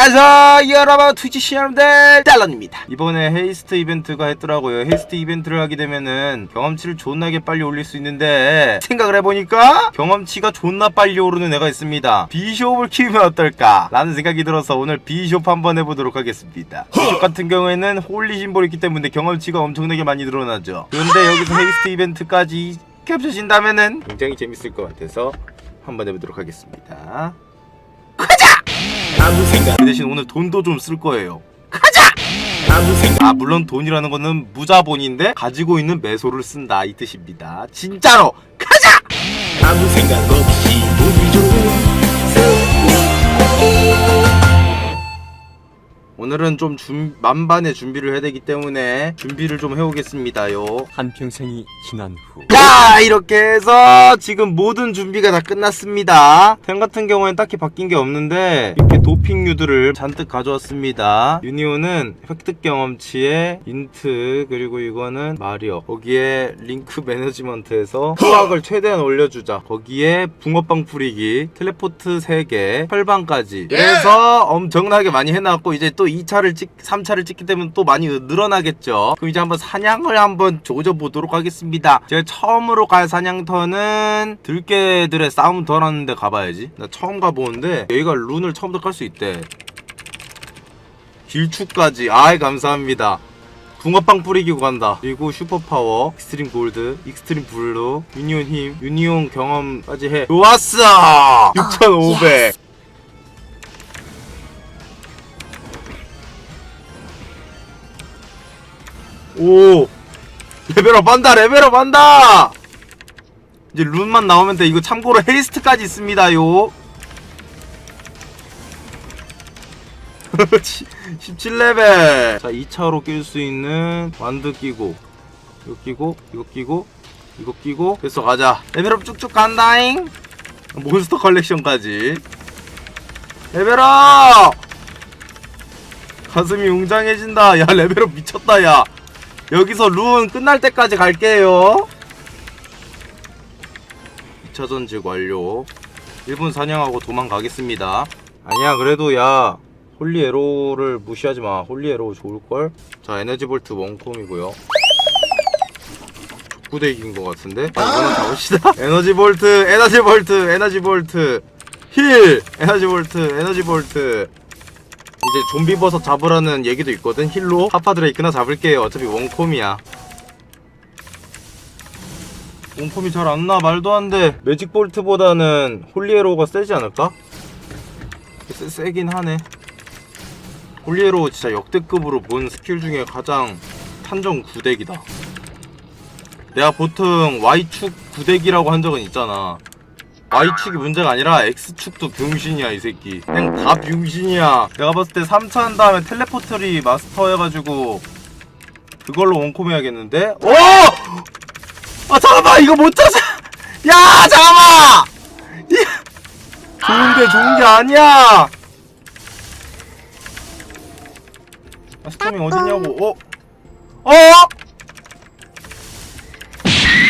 안녕하세요 여러분. 트위치 시청자분들 달런입니다. 이번에 헤이스트 이벤트가 했더라고요. 헤이스트 이벤트를 하게 되면은 경험치를 존나게 빨리 올릴 수 있는데 생각을 해보니까 경험치가 존나 빨리 오르는 애가 있습니다. 비숍을 키우면 어떨까? 라는 생각이 들어서 오늘 비숍 한번 해보도록 하겠습니다. 비숍 같은 경우에는 홀리 심볼이 있기 때문에 경험치가 엄청나게 많이 늘어나죠. 그런데 여기서 헤이스트 이벤트까지 겹쳐진다면은 굉장히 재밌을 것 같아서 한번 해보도록 하겠습니다 아무 생각 그 대신 오늘 돈도 좀 쓸 거예요. 아무 생각 아 물론 돈이라는 거는 무자본인데 가지고 있는 매소를 쓴다 이 뜻입니다. 진짜로 가자. 아무 생각 없이 우리 좋 오늘은 좀 준, 만반의 준비를 해야 되기 때문에 준비를 좀 해오겠습니다요. 한평생이 지난 후. 자 이렇게 해서 지금 모든 준비가 다 끝났습니다. 템 같은 경우엔 딱히 바뀐 게 없는데 이렇게 도핑류들을 잔뜩 가져왔습니다. 유니온은 획득 경험치에 인트 그리고 이거는 마리어 거기에 링크 매니지먼트에서 수학을 최대한 올려주자. 거기에 붕어빵 뿌리기 텔레포트 3개 혈방까지. 그래서 엄청나게 많이 해놨고 이제 또 2차를 찍 3차를 찍기 때문에 또 많이 늘어나겠죠. 그럼 이제 한번 사냥을 한번 조져보도록 하겠습니다. 제가 처음으로 갈 사냥터는 들깨들의 싸움터라는 데 가봐야지. 나 처음 가보는데 여기가 룬을 처음부터 깔 수 있대. 길추까지. 아이 감사합니다. 붕어빵 뿌리기고 간다. 그리고 슈퍼파워 익스트림 골드 익스트림 블루 유니온 힘 유니온 경험까지 해. 좋았어! 6500 오. 레벨업 한다 레벨업 한다! 이제 룬만 나오면 돼. 이거 참고로 헤이스트까지 있습니다요. 17레벨. 자 2차로 낄 수 있는 완드 끼고 이거 끼고 이거 끼고 이거 끼고. 됐어 가자. 레벨업 쭉쭉 간다잉. 몬스터 컬렉션까지. 레벨업! 가슴이 웅장해진다. 야 레벨업 미쳤다 야 여기서 룬 끝날 때까지 갈게요 2차 전직 완료 1분 사냥하고 도망가겠습니다 아니야 그래도 야 홀리 에로를 무시하지 마. 홀리 에로 좋을걸? 자, 에너지 볼트 원콤이고요. 족구대기인 것 같은데? 아, 이거는 가봅시다. 에너지 볼트, 에너지 볼트, 에너지 볼트. 힐! 에너지 볼트, 에너지 볼트. 이제 좀비 버섯 잡으라는 얘기도 있거든? 힐로? 하파 드레이크나 잡을게요. 어차피 원콤이야. 원콤이 잘 안 나. 말도 안 돼. 매직 볼트보다는 홀리 에로가 세지 않을까? 세, 세긴 하네. 홀리에로 진짜 역대급으로 본 스킬 중에 가장 판정 구덱이다. 내가 보통 Y축 구덱이라고 한 적은 있잖아. Y축이 문제가 아니라 X축도 병신이야 이 새끼. 그냥 다 병신이야. 내가 봤을 때 3차 한 다음에 텔레포터리 마스터 해가지고 그걸로 원콤 해야겠는데? 오! 아 잠깐만 이거 못 찾아! 야 잠깐만! 야! 좋은데 좋은 게 아니야! 아, 스토밍 어딨냐고, 어? 어?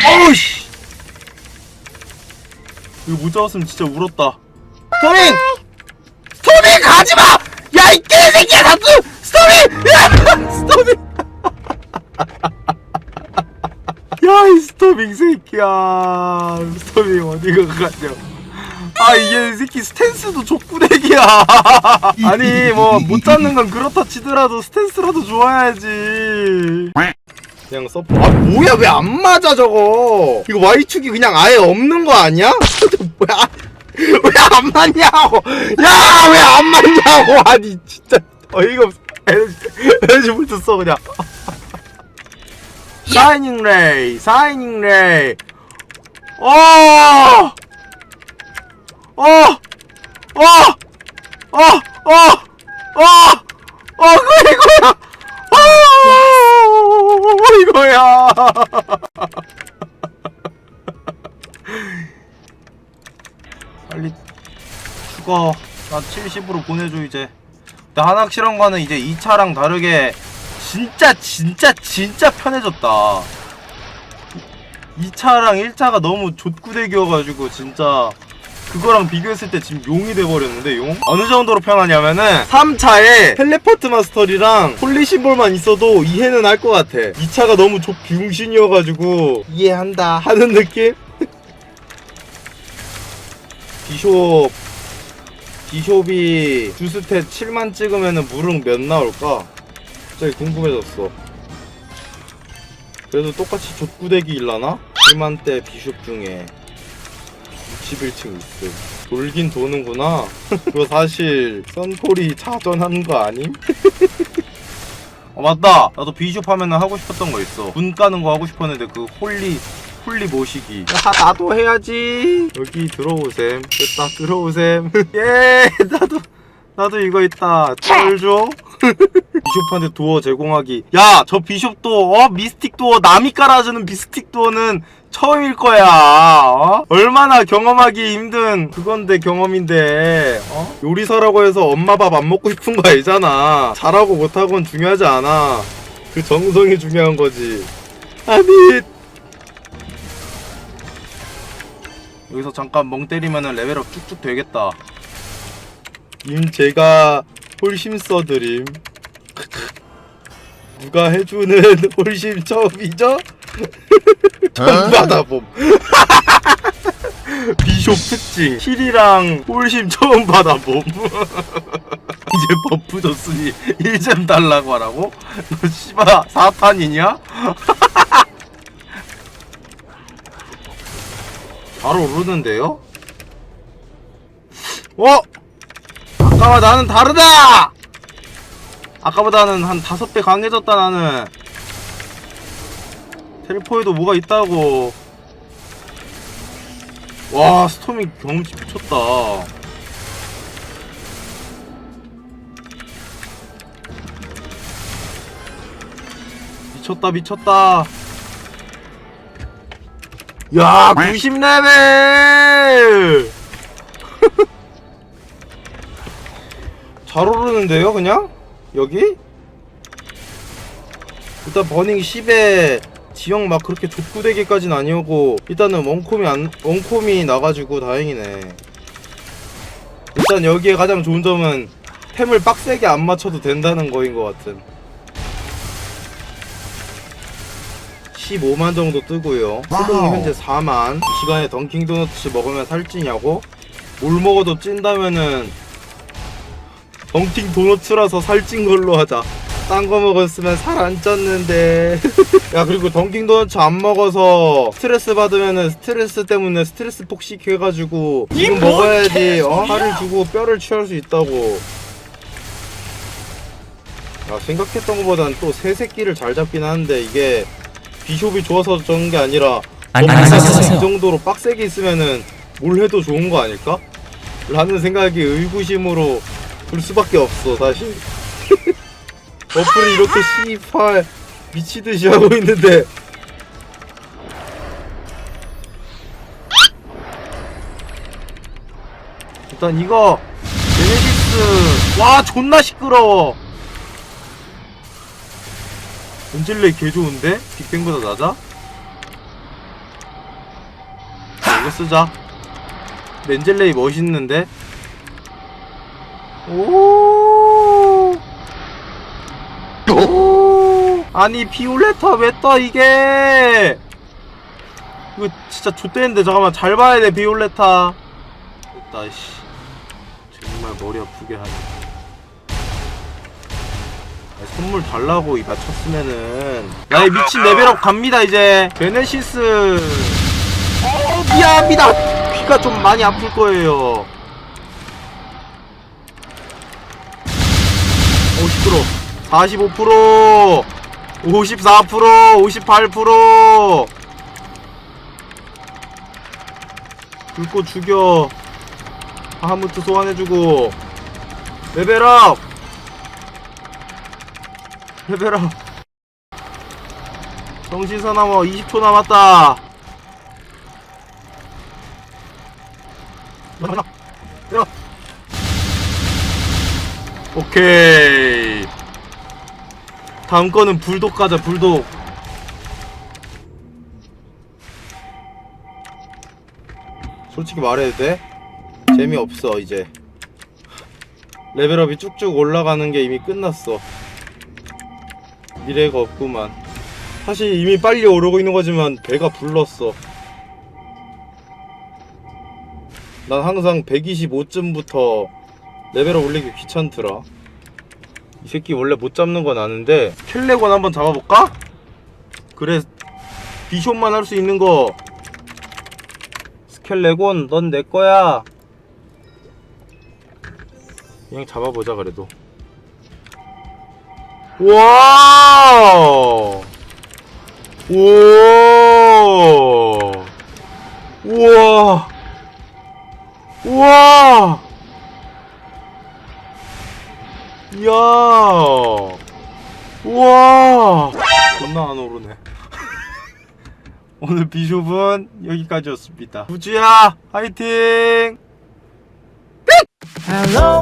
어우씨! 이거 못 잡았으면 진짜 울었다. 스토밍! 스토밍 가지마! 야, 이 개새끼야! 나 또, 스토밍! 야! 스토밍! 야, 이 스토밍 새끼야. 스토밍 어디가 가냐. 아 이게 이 새끼 스탠스도 족구대기야 아니 뭐 못 잡는 건 그렇다 치더라도 스탠스라도 좋아야지 그냥 서포 아 뭐야 왜 안 맞아 저거 이거 Y축이 그냥 아예 없는 거 아니야? 뭐야 왜안 맞냐고 야 왜 안 맞냐고 아니 진짜 어이가 없어 에너지 써 그냥 사이닝 레이 사이닝 레이 어 어! 어! 어! 어! 어! 어! 이거야! 어! 이거야! 빨리 죽어. 나 70으로 보내줘, 이제. 나 하나 확실한 거는 이제 2차랑 다르게 진짜, 진짜, 진짜 편해졌다. 2차랑 1차가 너무 좆구대기여가지고, 진짜. 그거랑 비교했을 때 지금 용이 돼버렸는데 용? 어느 정도로 편하냐면은 3차에 텔레포트 마스터리랑 홀리 심볼만 있어도 이해는 할 것 같아 2차가 너무 조 병신이어가지고 이해한다 하는 느낌? 비숍 비숍이 주스탯 7만 찍으면은 무릉 몇 나올까? 갑자기 궁금해졌어 그래도 똑같이 족구대기 일라나? 7만대 비숍 중에 61층 있음 돌긴 도는구나 그거 사실 썬콜이 자전한 거 아님? 어 맞다 나도 비숍 하면은 하고 싶었던 거 있어 문 까는 거 하고 싶었는데 그 홀리 홀리 모시기. 야 나도 해야지. 여기 들어오셈. 됐다 들어오셈. 예 나도 나도 이거 있다. 쩔줘. 비숍한테 도어 제공하기. 야 저 비숍도 어? 미스틱 도어 남이 깔아주는 미스틱 도어는 처음일 거야. 어? 얼마나 경험하기 힘든 그건데 경험인데. 어? 요리사라고 해서 엄마 밥 안 먹고 싶은 거 아니잖아. 잘하고 못하고는 중요하지 않아. 그 정성이 중요한 거지. 아니 여기서 잠깐 멍 때리면은 레벨업 쭉쭉 되겠다 임 제가 홀심 써드림 누가 해주는 홀심 처음이죠? 처음 받아봄 비숍 특징 힐이랑 홀심 처음 받아봄 이제 버프 줬으니 1잼 달라고 하라고? 너 씨발 사탄이냐? 바로 오르는데요? 어? 아까와 나는 다르다! 아까보다는 한 다섯 배 강해졌다 나는 텔포에도 뭐가 있다고 와 스톰이 경험치 미쳤다 미쳤다 미쳤다 야 90레벨 잘 오르는데요 그냥? 여기? 일단 버닝 10에 지형 막 그렇게 족구대기까진 아니오고 일단은 원콤이 안 원콤이 나가지고 다행이네 일단 여기에 가장 좋은 점은 템을 빡세게 안 맞춰도 된다는 거인 것 같은 15만 정도 뜨고요 수동이 현재 4만 이 시간에 던킹 도너츠 먹으면 살찌냐고? 뭘 먹어도 찐다면은 덩킹 도너츠라서 살찐 걸로 하자. 딴 거 먹었으면 살 안 쪘는데. 야, 그리고 덩킹 도너츠 안 먹어서 스트레스 받으면은 스트레스 때문에 스트레스 폭식해가지고 지금 먹어야지, 어? 살을 주고 뼈를 취할 수 있다고. 야, 생각했던 것보단 또 새 새끼를 잘 잡긴 하는데 이게 비숍이 좋아서 저런 게 아니라 너무. 이 정도로 빡세게 있으면은 뭘 해도 좋은 거 아닐까? 라는 생각이 의구심으로 들 수밖에 없어 사실 어플이 이렇게 C8 미치듯이 하고 있는데 일단 이거 제네시스 와 존나 시끄러워 은질레이 개 좋은데? 빅뱅보다 낮아? 이거 쓰자 렌젤레이 멋있는데? 오. 오. 아니 비올레타 왜 떠 이게? 이거 진짜 좆대는데 잠깐만 잘 봐야 돼 비올레타. 됐다 씨. 정말 머리 아프게 하네. 선물 달라고 이 맞췄으면은. 야이 미친 레벨업 갑니다 이제. 베네시스. 어 미안합니다. 귀가 좀 많이 아플 거예요. 50% 45% 54% 58% 불꽃 죽여. 하하무트 소환해주고. 레벨업 레벨업 정신사나워 20초 남았다. 오케이. 다음 거는 불독 가자 불독. 솔직히 말해도 돼? 재미없어 이제. 레벨업이 쭉쭉 올라가는 게 이미 끝났어 미래가 없구만. 사실 이미 빨리 오르고 있는 거지만 배가 불렀어. 난 항상 125쯤부터 레벨업 올리기 귀찮더라. 이 새끼 원래 못 잡는 건 아는데 켈레곤 한번 잡아볼까? 그래 비숍만 할 수 있는 거. 스켈레곤 넌 내 거야. 그냥 잡아보자 그래도 와 우와 우와 우와 이야 우와 존나 안 오르네. 오늘 비숍은 여기까지였습니다. 우주야 화이팅! Hello,